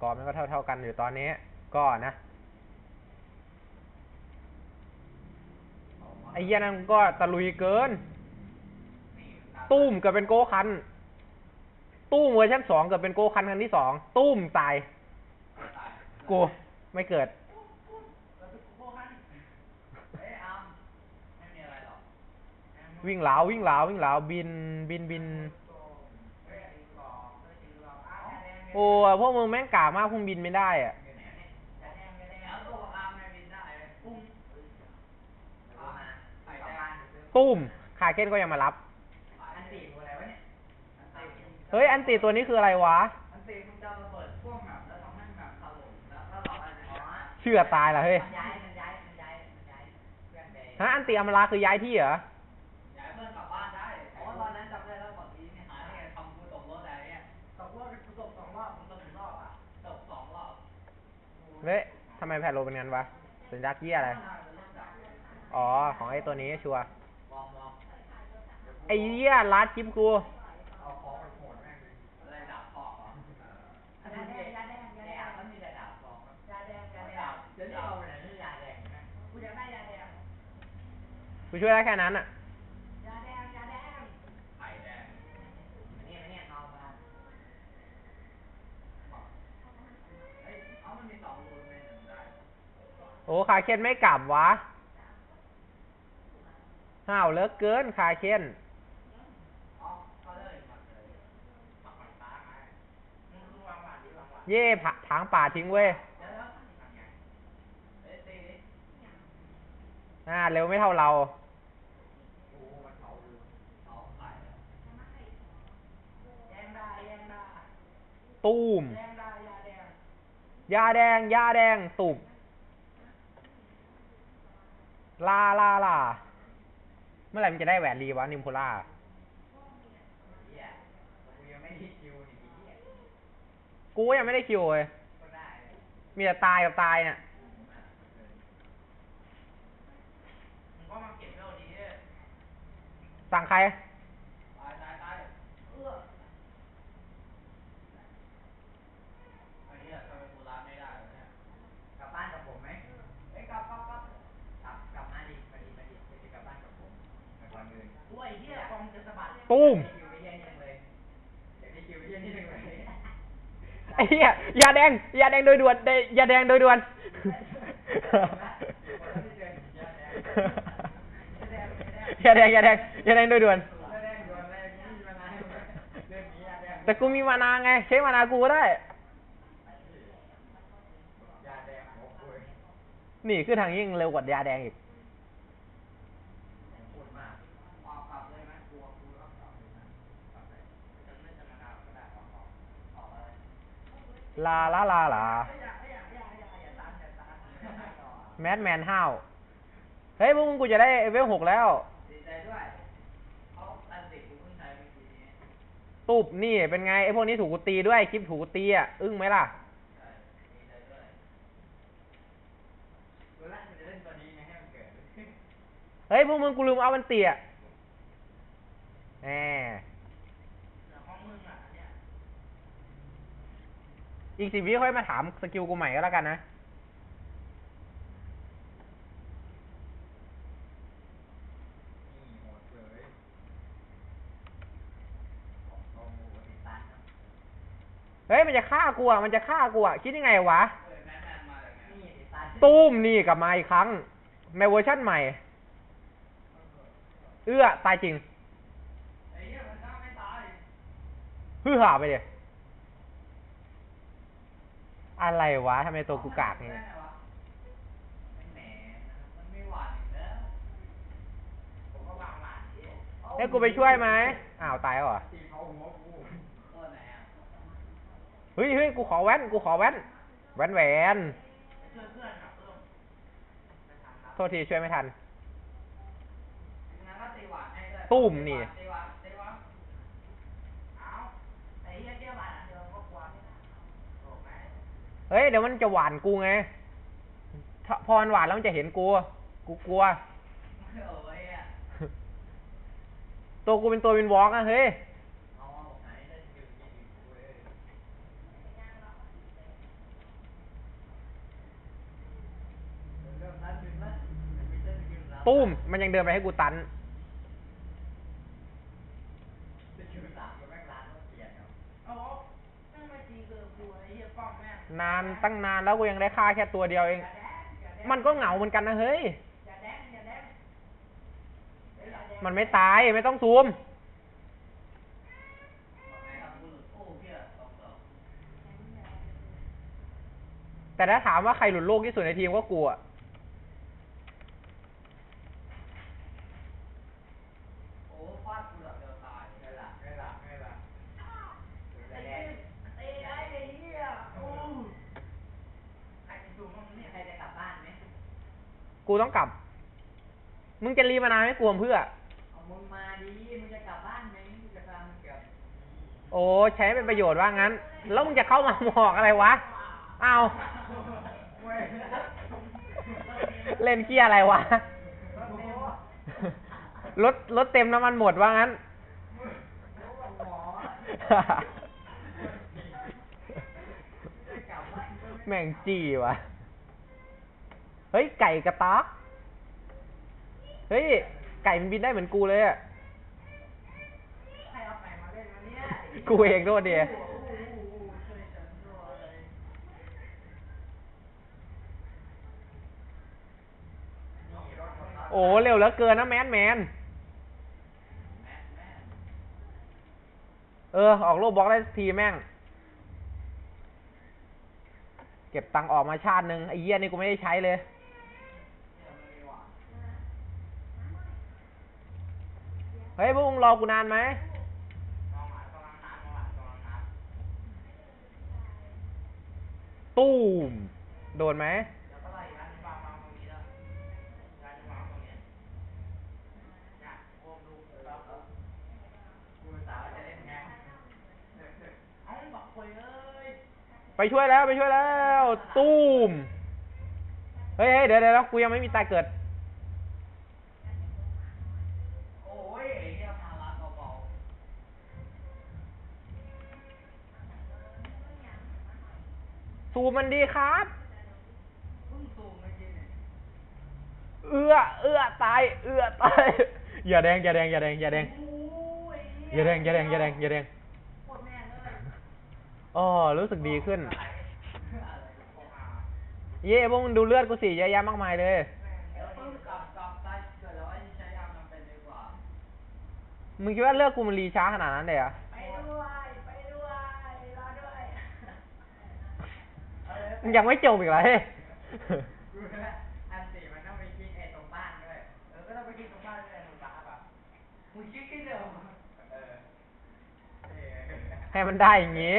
กรอมันก็เท่าเท่าๆกันอยู่ตอนนี้ ก็นะไอ้เหี้ยนั่นก็ตะลุยเกิน ตุ้มเกิดเป็นโกคัน ตุ้มเวอร์ชันสองเกิดเป็นโกคันคันที่สองตุ้มตายกูไม่เกิดวิ่งเหลาวิ่งเหลาวิ่งเหลาบินบินบิน โอ้พวกมึงแม่งกากมากพวกมึงบินไม่ได้อะตุ้มคาเก้นก็ยังมารับ เฮ้ย อันติตัวนี้คืออะไรวะเชื่อตายละเฮ้ยฮะอันติอมราคือย้ายที่เหรอ เฮ้ยทำไมแพทโลเป็นงั้นวะสัญญากี้อะไร อ๋อ ของไอ้ตัวนี้ชัวร์ไอ้เหี้ยลัดจิ๊บกูกูช่วยได้แค่นั้นอะ โอ้คาเคนไม่กลับวะห้าวเลิกเกินคาเคนเย่ผถางป่าทิ้งเว้ยอ่าเร็วไม่เท่าเรา ตูมยาแดงยาแดงตุบ ลาลาลา เมื่อไหร่มันจะได้แหวนรีวะนิมโพล่ากูยังไม่ได้คิวเลย มีแต่ตายกับตายเนี่ยสั่งใคร กลับบ้านกับผมไหมเอ้ยกลับกลับกลับกลับกลับมาดิมาดิมาดิจะกลับบ้านกับผมมาก่อนเลยโอ้ยเหี้ยกองจะสะบัด ตูมคิวไปเหี้ยนี่จังเลยอยากได้คิวไปเหี้ยนี่จังเลยไอ้เหี้ยยาแดงยาแดงโดยด่วนได้ยาแดงโดยด่วนยาแดงยาแดงยาแดงโดยด่วนแสดงด่วนเลยนี่มานานเรื่องนี้อะแดงแต่กูมีมานาไง ใช้มานากูก็ได้ยาแดงหัวคุยนี่คือทางยิ่งเร็วกว่ายาแดงอีก พูดมากออกกลับเลยไหมกลัวกลัวกลับเลยนะกลับเลยจะไม่จะมานานก็ได้ออกออกออกอะไร ลาลาลาลาอย่าอย่าอย่าอย่าอย่าตันอย่าตันต่อแมดแมนห้าวเฮ้ยพวกมึงกูจะได้เวลหกแล้วตูบนี่เป็นไงไอ้พวกนี้ถูกกูตีด้วยคลิปถูกกูตีอะอึ้งไหมล่ะเฮ้ยพวกมึงกูลืมเอามันเตียแหม ห้องมึงอะเนี่ย อีกสิบวิค่อยมาถามสกิลกูใหม่ก็แล้วกันนะเฮ้ยมันจะฆ่ากูอะมันจะฆ่ากูอะคิดยังไงวะตุ้มนี่กลับมาอีกครั้งในเวอร์ชั่นใหม่ เอื้อตายจริงไอ้เหี้ยมันฆ่าไม่ตายฮือหาไปเดี๋ย อะไรวะทำไมตัวกูกากเนี่ยให้กูไปช่วยไหมอ้าวตายเหรอเฮ้ยเฮ้ยกูขอแว่น กูขอแว่น แว่นแหวนโทษทีช่วยไม่ทันตุ่มนี่ ฮ้ยเดี๋ยวมันจะหวานกูไงพอนหวานแล้วมันจะเห็นกู กูกลัวตัวกูเป็นตัวเป็นวอล์กอะเฮ้ยตุ้มมันยังเดินไปให้กูตัน นานตั้งนานแล้วกูยังได้ค่าแค่ตัวเดียวเอง มันก็เหงาเหมือนกันนะเฮ้ย มันไม่ตายไม่ต้องซูม แต่ถ้าถามว่าใครหลุดโลกที่สุดในทีมก็กูอะ โอ้ฟาดกูแบบเดียวตายไม่ละไม่ละไม่ละจะ ตี แดง ตีไอ้ไอ้เหี้ยโอ้ใครเป็นสูงมั้งเนี่ย ใครจะกลับบ้านไหม กูต้องกลับ มึงจะรีมานานให้กูทำเพื่อ เอามึงมาดิมึงจะกลับบ้านไหมมึงจะทำกี่ยวโอ้ใช้เป็นประโยชน์ว่างั้น แล้วมึงจะเข้ามาบอกอะไรวะ เอาเว้ยเล่นเกี้ยอะไรวะ รถรถเต็มน้ำมันหมดว่างั้น แม่งจี้วะ เฮ้ย ไก่กระตากเฮ้ย ไก่มันบินได้เหมือนกูเลยอะใครเอาไก่มาเล่นวะเนี่ยกูเองโทษดีโอ้โหช่วยฉันด้วยโอ้เร็วเหลือเกินนะแมนแมน เออ ออกโลบล็อกได้สักทีแม่ง เก็บตังค์ออกมาชาติหนึ่งไอ้เหี้ยนี่กูไม่ได้ใช้เลย เฮ้ยพวกมึงรอกูนานไหมตู้ม โดนไหมไปช่วยแล้วไปช่วยแล้ว ตู้ม เฮ้ยเดี๋ยวเดี๋ยวกูยังไม่มีตาเกิด มันดีครับๆเพิ่งซูมเมื่อกี้เนี่ยเอื้อ เอื้อตาย เอื้อตาย อย่าแดง อย่าแดง อย่าแดง อย่าแดงโอ้ยอย่าแดง อย่าแดง อย่าแดง อย่าแดงโคตรแม่งเลยอ๋อรู้สึกดีขึ้นอะไรโอ้มาเย่พวกมึงดูเลือดกูสิเยอะแยะมากมายเลยเดี๋ยวเพิ่งกลับกลับไปเกิดแล้วไอ้ใช้ยามันเป็นดีกว่ามึงคิดว่าเลือดกูมันรีช้าขนาดนั้นเลยเหรอไปด้วยไปด้วยรอด้วย มึง ยังไม่จบอีกเหรอเฮ้ยกูนะอันสี่มันต้องไปคิดไอ้ตรงบ้านด้วยเออก็ต้องไปคิดตรงบ้านด้วยหนูตาแบบมึงคิดคิดเดียวเออเออให้มันได้อย่างงี้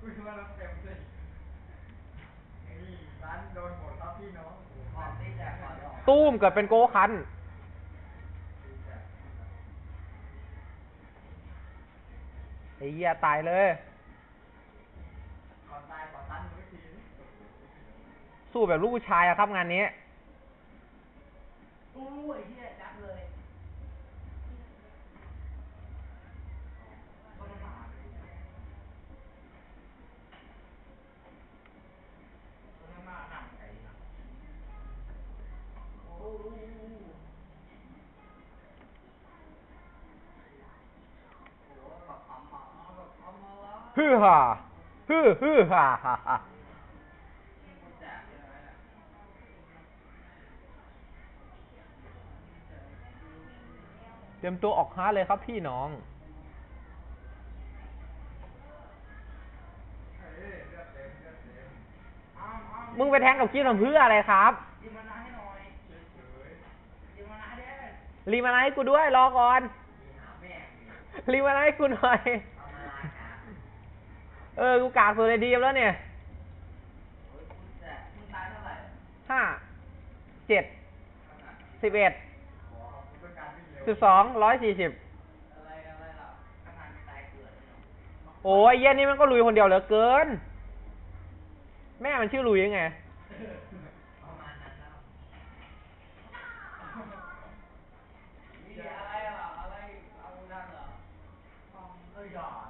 กูว่าเราเต็มเลยนี่ร้านโดนหมดครับพี่น้องขอตีแจกขอดอกตู้มเกิดเป็นโกคัน ไอ้เหี้ยตายเลย ขอตายขอตันมือที สู้แบบลูกผู้ชายอะครับงานนี้อู้ยเฮียจับเลยต้นหมาต้นหมาหนังไก่นะโอ้โหโอ้แบบปั๊มมาแบบปั๊มมาแล้วฮือฮ่าฮือฮือฮ่าฮ่าฮ่า กูแจกเลยนะ เตรียมตัวออกฮาร์ดเลยครับพี่น้องมึงไปแทงกับคิดทำเพื่ออะไรครับยิงมานาให้หน่อยเฉยยิงมานาให้รีมานาให้กูด้วยรอก่อนๆมีหาแม่งดิรีมานาให้กูหน่อยเอามาล้างอะเออ กูกากสุดในดีมแล้วเนี่ยห้าเจ็ดสิบเอ็ด สิบสองร้อยสี่สิบโอ้ยเย้ย็นนี่มันก็ลุยคนเดียวเหลือเกิน แม่มันชื่อลุยยังไง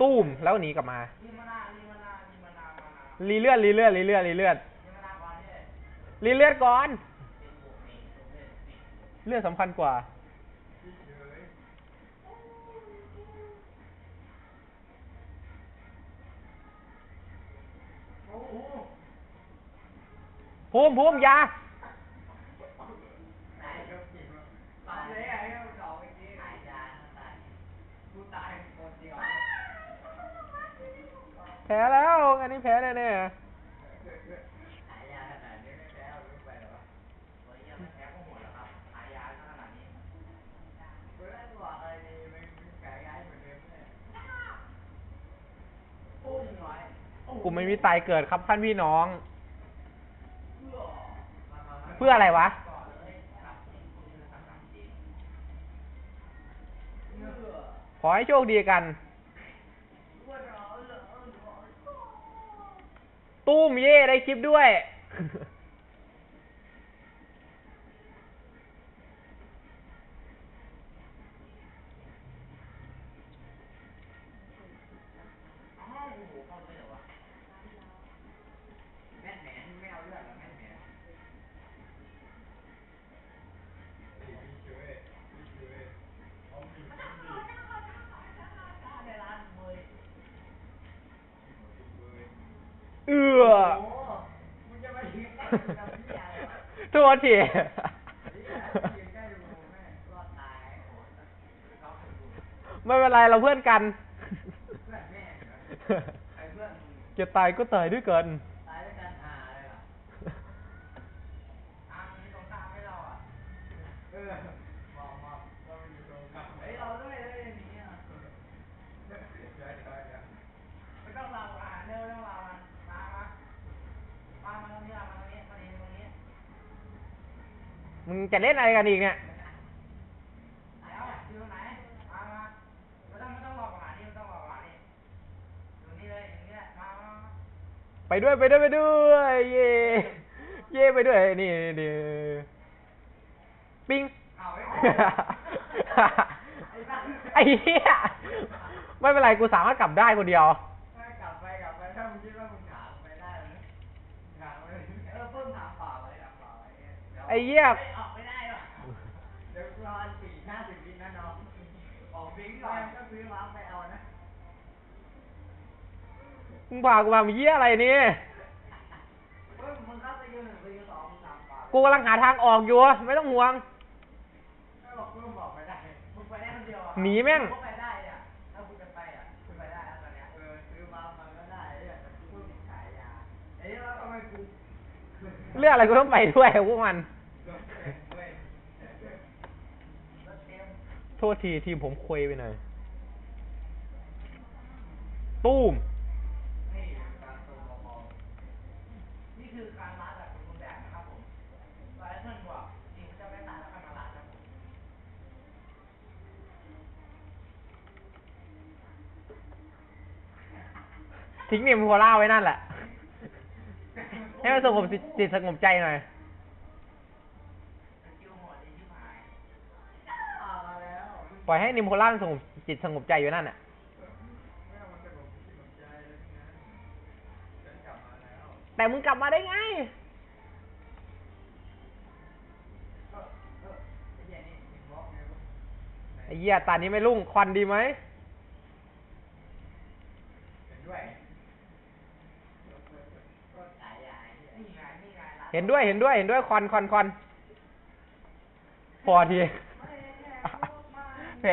ตุ้มแล้วหนีกลับมารีเลือดรีเลือดรีเลือดรีเลือดรีเลือดก่อน เลือดสำคัญกว่า ภูมิภูมิยาแพ้แล้ว อันนี้แพ้แน่ๆายยาขนาดนี้ไม่แพ้เอาลูกไปหรอเฮ้ยยังไม่แพ้ก็หมดแล้วครับหายยาขนาดนี้เฮ้ยบอกอะไรดีไม่แพ้ย้ายเหมือนเดิมเลยโอ้ยน้ กูไม่มีตายเกิดครับท่านพี่น้อง เพื่ออะไรวะ ขอให้โชคดีกัน ตู้มเย่ได้คลิปด้วย ป็นกูไม่เป็นไรเราเพื่อนกันเพื่อนแม่เหรอใครเพื่อนมึงจะตายก็ตายด้วยกัน ตายด้วยกันอ่าอะไรล่ะอ่ามีตรงข้ามให้เราอะ เออมองมองเราอยู่ตรงข้ามเฮ้ยเราด้วยเลยอย่างนี้อะเดี๋ยวเดี๋ยวเดี๋ยวไม่ต้องเราอะเร็วเร็วเราอะมามามามาตรงนี้อะมาตรงนี้มาตรงนี้ตรงนี้ มึงจะเล่นอะไรกันอีกเนี่ยไหนเอาอยู่ตรงไหนมามาไม่ต้องไม่ต้องรอหานี่ไม่ต้องรอหานี่อยู่นี่เลยอยู่นี่แหละมามามาไปด้วยไปด้วยไปด้วย เย่เย่ไปด้วยนี่นี่ปิ้งเอาไว้ไอ้เหี้ยไม่เป็นไรกูสามารถกลับได้คนเดียว ไว้เนี่ยดี๋วไอ้เหี้ยไม่ออกไม่ได้หรอกเดี๋ยวรอสี่ห้าสิบวินะน้องออกบิงก่อนก็ซื้อมาไปเอานะมึงพากูมามีเหี้ยอะไรนี่เฮ้ยมึงเข้าไปยืนหนึ่งไปยืนสองมึงถามเปล่ากูกำลังหาทางออกอยู่ไม่ต้องห่วงไม่บอกเพิ่มบอกไปได้มึงไปได้คนเดียวอะหนีแม่งกูไป เรื่องอะไรก็ต้องไปด้วยพวกมัน โทษทีทีมผมคุยไปหน่อยตูมทิ้งเนี่ยมัวเล่าไว้นั่นแหละ ให้มันสงบจิตจิตสงบใจหน่อยปล่อยให้นิมโคล่ามันสงบจิตสงบใจอยู่นั่นน่ะไม่เอามันสงบจิตสงบใจเละแต่มึงกลับมาได้ไงไอ้เหี้ยนี่มีบล็อกไงวะไอ้เหี้ยตานี้ไม่รุ่งควันดีไหม เห็นด้วยก็ขายยาไอ้เหี้ยนี่ไงนี่ไงร้าน เห็นด้วยเห็นด้วยเห็นด้วยควนควนควนพอทีแน่